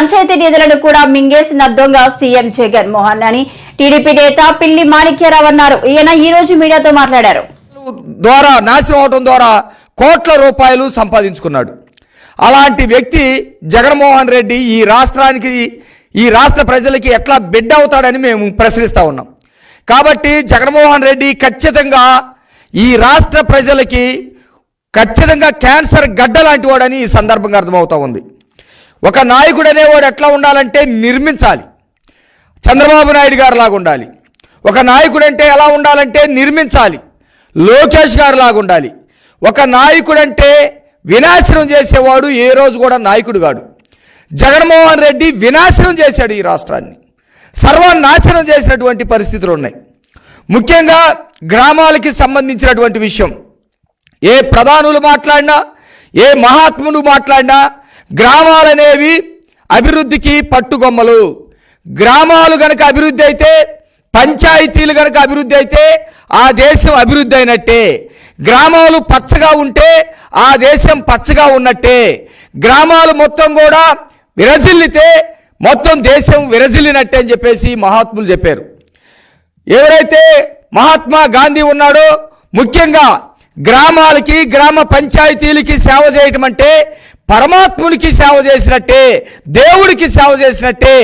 పంచాయతీ నిధులను కూడా మింగేసిన దొంగ సీఎం జగన్ మోహన్ అని టీడీపీ నేత పిల్లి మాణిక్యరావు అన్నారు. ఈయన ఈ రోజు మీడియాతో మాట్లాడారు. ద్వారా నాశనం అవటం ద్వారా కోట్ల రూపాయలు సంపాదించుకున్నాడు. అలాంటి వ్యక్తి జగన్మోహన్ రెడ్డి ఈ రాష్ట్రానికి ఈ రాష్ట్ర ప్రజలకి ఎట్లా బిడ్డ అవుతాడని మేము ప్రశ్నిస్తూ ఉన్నాం. కాబట్టి జగన్మోహన్ రెడ్డి ఖచ్చితంగా ఈ రాష్ట్ర ప్రజలకి ఖచ్చితంగా క్యాన్సర్ గడ్డ లాంటి వాడని ఈ సందర్భంగా అర్థమవుతా ఉంది. ఒక నాయకుడు అనేవాడు ఎట్లా ఉండాలంటే నిర్మించాలి. చంద్రబాబు నాయుడు గారు లాగా ఉండాలి. ఒక నాయకుడు అంటే ఎలా ఉండాలంటే నిర్మించాలి. లోకేష్ గారు లాగా ఉండాలి. ఒక నాయకుడు అంటే వినాశనం చేసేవాడు ఏ రోజు కూడా నాయకుడు కాడు. జగన్మోహన్ రెడ్డి వినాశనం చేశాడు ఈ రాష్ట్రాన్ని. సర్వనాశనం చేసినటువంటి పరిస్థితులు ఉన్నాయి. ముఖ్యంగా గ్రామాలకి సంబంధించినటువంటి విషయం. ఏ ప్రధానులు మాట్లాడినా ఏ మహాత్ముడు మాట్లాడినా గ్రామాలనేవి అభివృద్ధికి పట్టుగొమ్మలు గ్రామాలు గనక అభివృద్ధి అయితే పంచాయతీలు గనక అభివృద్ధి అయితే ఆ దేశం అభివృద్ధి అయినట్టే. గ్రామాలు పచ్చగా ఉంటే ఆ దేశం పచ్చగా ఉన్నట్టే. గ్రామాలు మొత్తం కూడా విరజిల్లితే మొత్తం దేశం విరజిల్లినట్టే అని చెప్పేసి మహాత్ములు చెప్పారు. ఎవరైతే మహాత్మా గాంధీ ఉన్నాడో ముఖ్యంగా గ్రామాలకి గ్రామ పంచాయతీలకి సేవ చేయటం అంటే పరమాత్మునికి సేవ చేసినట్టే దేవుడికి సేవ చేసినట్టే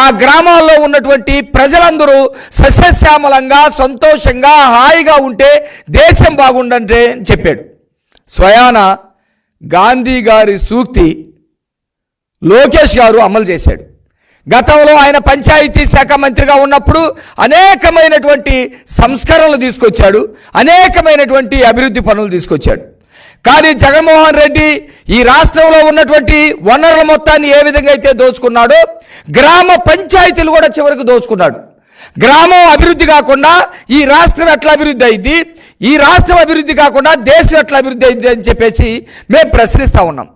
ఆ గ్రామాల్లో ఉన్నటువంటి ప్రజలందరూ సస్యశ్యామలంగా సంతోషంగా హాయిగా ఉంటే దేశం బాగుండంటే అని చెప్పాడు. స్వయాన గాంధీ గారి సూక్తి లోకేష్ గారు అమలు చేశాడు. గతంలో ఆయన పంచాయతీ శాఖ మంత్రిగా ఉన్నప్పుడు అనేకమైనటువంటి సంస్కరణలు తీసుకొచ్చాడు అనేకమైనటువంటి అభివృద్ధి పనులు తీసుకొచ్చాడు. కానీ జగన్మోహన్ రెడ్డి ఈ రాష్ట్రంలో ఉన్నటువంటి వనరుల మొత్తాన్ని ఏ విధంగా అయితే దోచుకున్నాడో గ్రామ పంచాయతీలు కూడా చివరికి దోచుకున్నాడు. గ్రామం అభివృద్ధి కాకుండా ఈ రాష్ట్రం ఎట్లా అభివృద్ధి అయింది? ఈ రాష్ట్రం అభివృద్ధి కాకుండా దేశం ఎట్లా అభివృద్ధి అయింది అని చెప్పేసి మేము ప్రశ్నిస్తూ ఉన్నాం.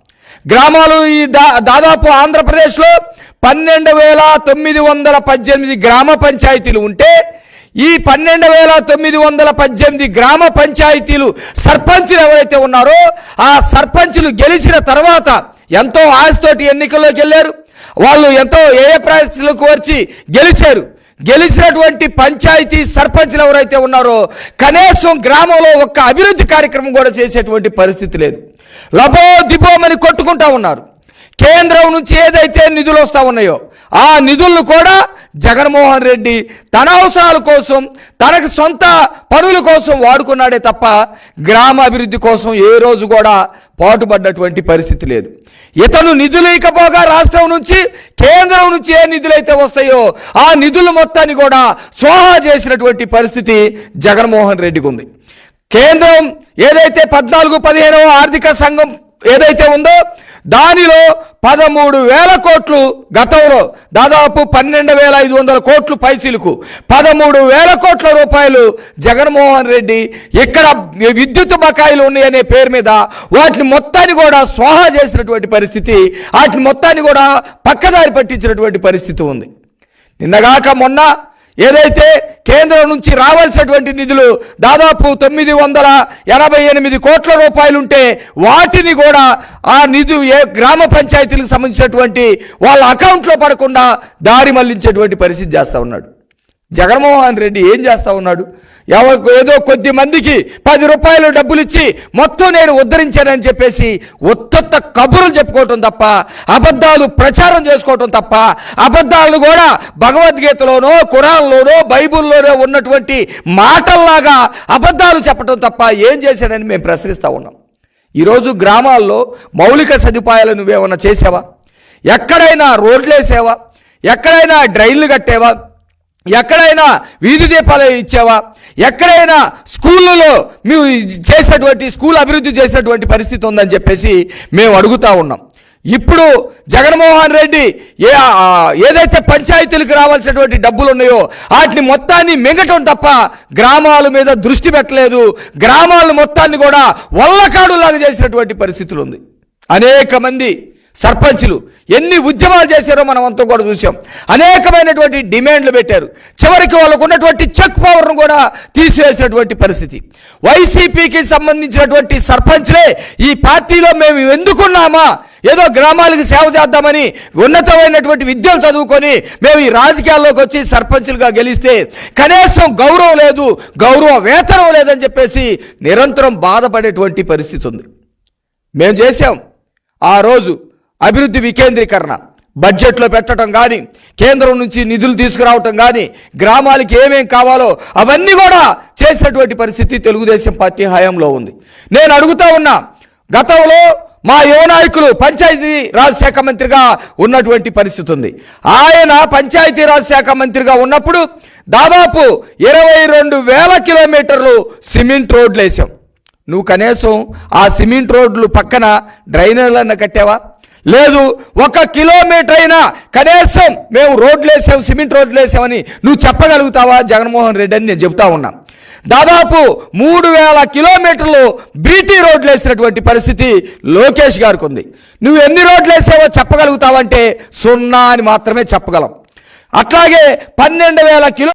గ్రామాలు ఈ దా దాదాపు ఆంధ్రప్రదేశ్లో పన్నెండు వేల తొమ్మిది వందల పద్దెనిమిది గ్రామ పంచాయతీలు ఉంటే ఈ పన్నెండు వేల తొమ్మిది వందల పద్దెనిమిది గ్రామ పంచాయతీలు సర్పంచులు ఎవరైతే ఉన్నారో ఆ సర్పంచులు గెలిచిన తర్వాత ఎంతో ఆశతోటి ఎన్నికల్లోకి వెళ్ళారు. వాళ్ళు ఎంతో ఏ ఏ వచ్చి గెలిచారు. గెలిచినటువంటి పంచాయతీ సర్పంచ్లు ఎవరైతే ఉన్నారో కనీసం గ్రామంలో ఒక్క అభివృద్ధి కార్యక్రమం కూడా చేసేటువంటి పరిస్థితి లేదు. లబో దిబోమని కొట్టుకుంటా ఉన్నారు. కేంద్రం నుంచి ఏదైతే నిధులు వస్తూ ఉన్నాయో ఆ నిధులను కూడా జగన్మోహన్ రెడ్డి తన అవసరాల కోసం తనకు సొంత పనుల కోసం వాడుకున్నాడే తప్ప గ్రామ అభివృద్ధి కోసం ఏ రోజు కూడా పాటుపడ్డటువంటి పరిస్థితి లేదు. ఇతను నిధులు ఇకపోగా రాష్ట్రం నుంచి కేంద్రం నుంచి ఏ నిధులు అయితే వస్తాయో ఆ నిధుల మొత్తాన్ని కూడా స్వాహా చేసినటువంటి పరిస్థితి జగన్మోహన్ రెడ్డికి ఉంది. కేంద్రం ఏదైతే పద్నాలుగు పదిహేనవ ఆర్థిక సంఘం ఏదైతే ఉందో దానిలో పదమూడు వేల కోట్లు గతంలో దాదాపు పన్నెండు వేల ఐదు వందల కోట్లు పైసీలకు. పదమూడు వేల కోట్ల రూపాయలు జగన్మోహన్ రెడ్డి ఇక్కడ విద్యుత్ బకాయిలు ఉన్నాయనే పేరు మీద వాటిని మొత్తాన్ని కూడా స్వాహా చేసినటువంటి పరిస్థితి వాటిని మొత్తాన్ని కూడా పక్కదారి పట్టించినటువంటి పరిస్థితి ఉంది. నిన్నగాక మొన్న ఏదైతే కేంద్రం నుంచి రావాల్సినటువంటి నిధులు దాదాపు తొమ్మిది వందల ఎనభై ఎనిమిది కోట్ల రూపాయలుంటే వాటిని కూడా ఆ నిధు ఏ గ్రామ పంచాయతీలకు సంబంధించినటువంటి వాళ్ళ అకౌంట్లో పడకుండా దారి మళ్ళించేటువంటి పరిస్థితి చేస్తూ ఉన్నాడు. జగన్మోహన్ రెడ్డి ఏం చేస్తూ ఉన్నాడు? ఎవరికి ఏదో కొద్ది మందికి పది రూపాయలు డబ్బులు ఇచ్చి మొత్తం నేను ఉద్ధరించానని చెప్పేసి ఉత్తత్త కబుర్లు చెప్పుకోవటం తప్ప అబద్ధాలు ప్రచారం చేసుకోవటం తప్ప అబద్ధాలను కూడా భగవద్గీతలోనో కురాల్లోనో బైబుల్లోనో ఉన్నటువంటి మాటల్లాగా అబద్ధాలు చెప్పటం తప్ప ఏం చేశానని మేము ప్రశ్నిస్తూ ఉన్నాం. ఈరోజు గ్రామాల్లో మౌలిక సదుపాయాలు నువ్వేమన్నా చేసావా? ఎక్కడైనా రోడ్లు వేసావా ఎక్కడైనా డ్రైన్లు కట్టేవా? ఎక్కడైనా వీధి దీపాలు ఇచ్చావా? ఎక్కడైనా స్కూళ్ళలో మేము చేసినటువంటి స్కూల్ అభివృద్ధి చేసినటువంటి పరిస్థితి ఉందని చెప్పేసి మేము అడుగుతా ఉన్నాం. ఇప్పుడు జగన్మోహన్ రెడ్డి ఏ ఏదైతే పంచాయతీలకు రావాల్సినటువంటి డబ్బులు ఉన్నాయో వాటిని మొత్తాన్ని మింగటం తప్ప గ్రామాల మీద దృష్టి పెట్టలేదు. గ్రామాల మొత్తాన్ని కూడా వల్లకాడులాగా చేసినటువంటి పరిస్థితులు ఉంది. అనేక మంది సర్పంచులు ఎన్ని ఉద్యమాలు చేశారో మనం అంతా కూడా చూసాం అనేకమైనటువంటి డిమాండ్లు పెట్టారు. చివరికి వాళ్ళకు ఉన్నటువంటి చెక్ పవర్ను కూడా తీసివేసినటువంటి పరిస్థితి. వైసీపీకి సంబంధించినటువంటి సర్పంచ్లే ఈ పార్టీలో మేము ఎందుకున్నామా? ఏదో గ్రామాలకు సేవ చేద్దామని ఉన్నతమైనటువంటి విద్యలు చదువుకొని మేము ఈ రాజకీయాల్లోకి వచ్చి సర్పంచులుగా గెలిస్తే కనీసం గౌరవం లేదు గౌరవ వేతనం లేదని చెప్పేసి నిరంతరం బాధపడేటువంటి పరిస్థితి ఉంది. మేము చేశాం. ఆ రోజు అభివృద్ధి వికేంద్రీకరణ. బడ్జెట్లో పెట్టడం కానీ కేంద్రం నుంచి నిధులు తీసుకురావటం కానీ గ్రామాలకి ఏమేం కావాలో అవన్నీ కూడా చేసినటువంటి పరిస్థితి తెలుగుదేశం పార్టీ హయాంలో ఉంది. నేను అడుగుతా ఉన్నా గతంలో మా యువ నాయకులు పంచాయతీ రాజ్ శాఖ మంత్రిగా ఉన్నటువంటి పరిస్థితి ఉంది. ఆయన పంచాయతీ రాజ్ శాఖ మంత్రిగా ఉన్నప్పుడు దాదాపు ఇరవై రెండు వేల కిలోమీటర్లు సిమెంట్ రోడ్లు వేసాం నువ్వు కనీసం ఆ సిమెంట్ రోడ్లు పక్కన డ్రైనేర్లన్న కట్టావా? లేదు ఒక కిలోమీటర్ అయినా కనీసం మేము రోడ్లు వేసాం సిమెంట్ రోడ్లు వేసామని నువ్వు చెప్పగలుగుతావా? జగన్మోహన్ రెడ్డి అని నేను చెబుతా ఉన్నా. దాదాపు మూడు వేల కిలోమీటర్లు బీటీ రోడ్లు వేసినటువంటి పరిస్థితి లోకేష్ గారికి ఉంది. నువ్వు ఎన్ని రోడ్లు వేసావో చెప్పగలుగుతావంటే సున్నా అని మాత్రమే చెప్పగలం. అట్లాగే పన్నెండు వేల కిలో